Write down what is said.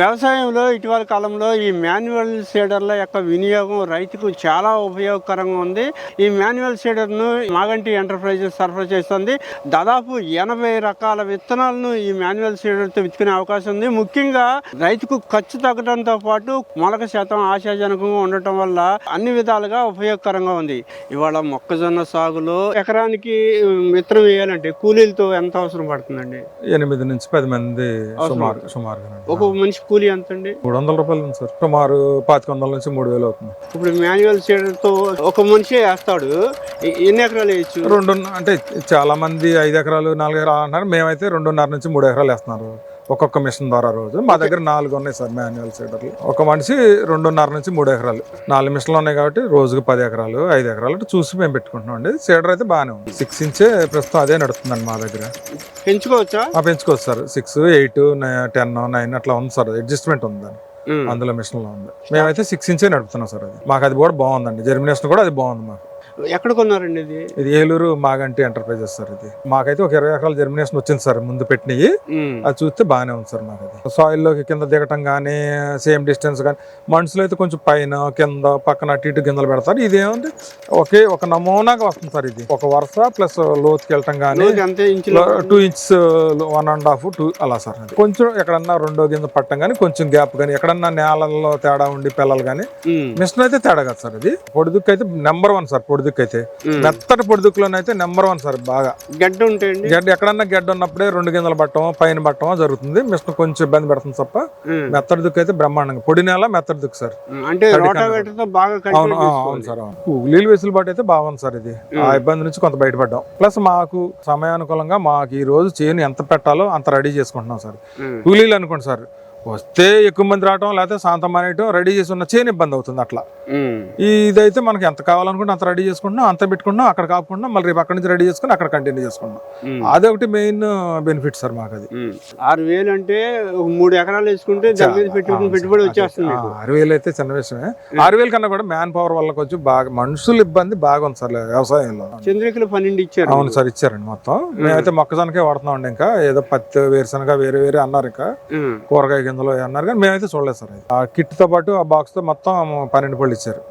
వ్యవసాయంలో ఇటీవల కాలంలో ఈ మాన్యువల్ సీడర్ల యొక్క వినియోగం రైతుకు చాలా ఉపయోగకరంగా ఉంది. ఈ మాన్యువల్ సీడర్ను మాగంటి ఎంటర్ప్రైజెస్ సరఫరా చేస్తుంది. దాదాపు ఎనభై రకాల విత్తనాలను ఈ మాన్యువల్ సీడర్తో విత్తుకునే అవకాశం ఉంది. ముఖ్యంగా రైతుకు ఖర్చు తగ్గడంతో పాటు మొలక శాతం ఆశాజనకంగా ఉండటం వల్ల అన్ని విధాలుగా ఉపయోగకరంగా ఉంది. ఇవాళ మొక్కజొన్న సాగులో ఎకరానికి విత్తనం వేయాలంటే కూలీలతో ఎంత అవసరం పడుతుందండి? ఎనిమిది నుంచి పది మంది సుమారు సుమారుగా ఒక మనిషి కూలీ ఎంత అండి మూడు వందల రూపాయలు ఉంది సార్. సుమారు పాతిక వందల నుంచి మూడు వేలు అవుతుంది. ఇప్పుడు మాన్యువల్ సీడర్తో ఒక మనిషి వేస్తాడు. ఎ- ఎన్ని ఎకరాలు వేయచ్చు? రెండు అంటే చాలా మంది ఐదు ఎకరాలు నాలుగు ఎకరాలు అంటున్నారు. మేమైతే రెండున్నర నుంచి మూడు ఎకరాలు వేస్తున్నారు. ఒక్కొక్క మిషన్ ద్వారా రోజు. మా దగ్గర నాలుగు ఉన్నాయి సార్ మాన్యువల్ సీడర్లు. ఒక మనిషి రెండున్నర నుంచి మూడు ఎకరాలు. నాలుగు మిషన్లు ఉన్నాయి కాబట్టి రోజుకి పది ఎకరాలు ఐదు ఎకరాలు అట్లా చూసి మేము పెట్టుకుంటున్నాం అండి. సీడర్ అయితే బాగానే ఉంది. సిక్స్ ఇంచే ప్రస్తుతం అదే నడుస్తుందండి మా దగ్గర. పెంచుకోవచ్చా? ఆ పెంచుకోవచ్చు sir. Six eight ten nine అట్లా ఉంది సార్. అడ్జస్ట్మెంట్ ఉంది దాని ఉమ్. అందులో మిషన్లో ఉంది. మేమైతే సిక్స్ ఇంచే నడుపుతున్నాం సార్ అది. మాకు అది కూడా బాగుందండి. జర్మినేషన్ కూడా అది బాగుంది మాకు. ఎక్కడ కొన్నారండి ఇది? ఇది ఏలూరు మాగంటి ఎంటర్ప్రైజెస్ సార్ ఇది. మాకైతే ఒక ఇరవై ఎకరాల జర్మినేషన్ వచ్చింది సార్ ముందు పెట్టినవి. అది చూస్తే బాగానే ఉంది సార్ మాకు అది సాయిల్లోకి కింద దిగటం కానీ సేమ్ డిస్టెన్స్ కానీ మనుషులు అయితే కొంచెం పైన కింద పక్కన అటు ఇటు గింజలు పెడతారు. ఇది ఏముంది? ఒకే ఒక నమూనాగా వస్తుంది సార్ ఇది. ఒక వరుస ప్లస్ లోతుకి వెళ్ళటం కానీ ఇంచులు? Two inch one and half two అలా సార్. కొంచెం ఎక్కడన్నా రెండో గింజ పట్టం కానీ కొంచెం గ్యాప్ కానీ ఎక్కడన్నా నేలల్లో తేడా ఉండి పిల్లలు కానీ. మిషన్ అయితే తేడా కాదు సార్ ఇది పొడిదుక్కు అయితే నెంబర్ వన్ సార్ పొడిదుక్కు అయితే. మెత్తటి పొడిదుక్కులోనైతే నెంబర్ వన్ సార్ బాగా. గడ్డ ఉంటాయండి. గడ్డ ఎక్కడన్నా గడ్డ ఉన్నప్పుడే రెండు గింజలు పట్టడం పైన పట్టడం జరుగుతుంది. మిషన్ కొంచెం ఇబ్బంది పెడుతుంది తప్ప ఉమ్. మెత్తడి దుక్కు అయితే బ్రహ్మాండంగా. పొడి నేల మెత్తడి దుక్కు సార్. అంటే అవును అవును సార్ అవును. నీళ్ళు వెసులుబాటు అయితే బాగుంది సార్ ఇది. ఆ ఇబ్బంది నుంచి కొంత బయటపడ్డాం. ప్లస్ మాకు సమయానుకూలంగా మాకు ఈ రోజు చేను ఎంత పెట్టాలో అంత రెడీ చేసుకుంటున్నాం సార్. కూలీలు అనుకోండి సార్ వస్తే ఎక్కువ మంది రావటం లేకపోతే శాంతం మానేయటం రెడీ చేసి ఉన్న చేను ఇబ్బంది అవుతుంది అట్లా. ఇదైతే మనకి ఎంత కావాలనుకుంటే అంత రెడీ చేసుకుంటున్నాం అంత పెట్టుకుంటున్నాం అక్కడ కాకుండా మళ్ళీ రేపు అక్కడి నుంచి రెడీ చేసుకుని అక్కడ కంటిన్యూ చేసుకుంటున్నాం. అదొకటి మెయిన్ బెనిఫిట్ సార్ మాకు అది. ఆరు వేలు అంటే మూడు ఎకరాలు వేసుకుంటే పెట్టుబడి వచ్చేస్తుంది. ఆరు వేలు అయితే చిన్న విషయమే. ఆరు వేలు కన్నా కూడా మ్యాన్ పవర్ వల్ల కొంచెం బాగా మనుషుల ఇబ్బంది బాగా ఉంది సార్ వ్యవసాయంలో. చంద్రికలు పన్నెండు ఇచ్చారు. అవును సార్ ఇచ్చారండి మొత్తం. మేమైతే మొక్కజొన్నకే వాడుతున్నాం అండి ఇంకా. ఏదో పత్తి వేరుశనగ వేరే వేరే అన్నారు ఇంకా. కూరగాయ గింజలు అన్నారు కానీ మేమైతే చూడలేదు సార్ ఆ కిట్తో పాటు ఆ బాక్స్తో మొత్తం పన్నెండు పళ్ళు ఇచ్చారు.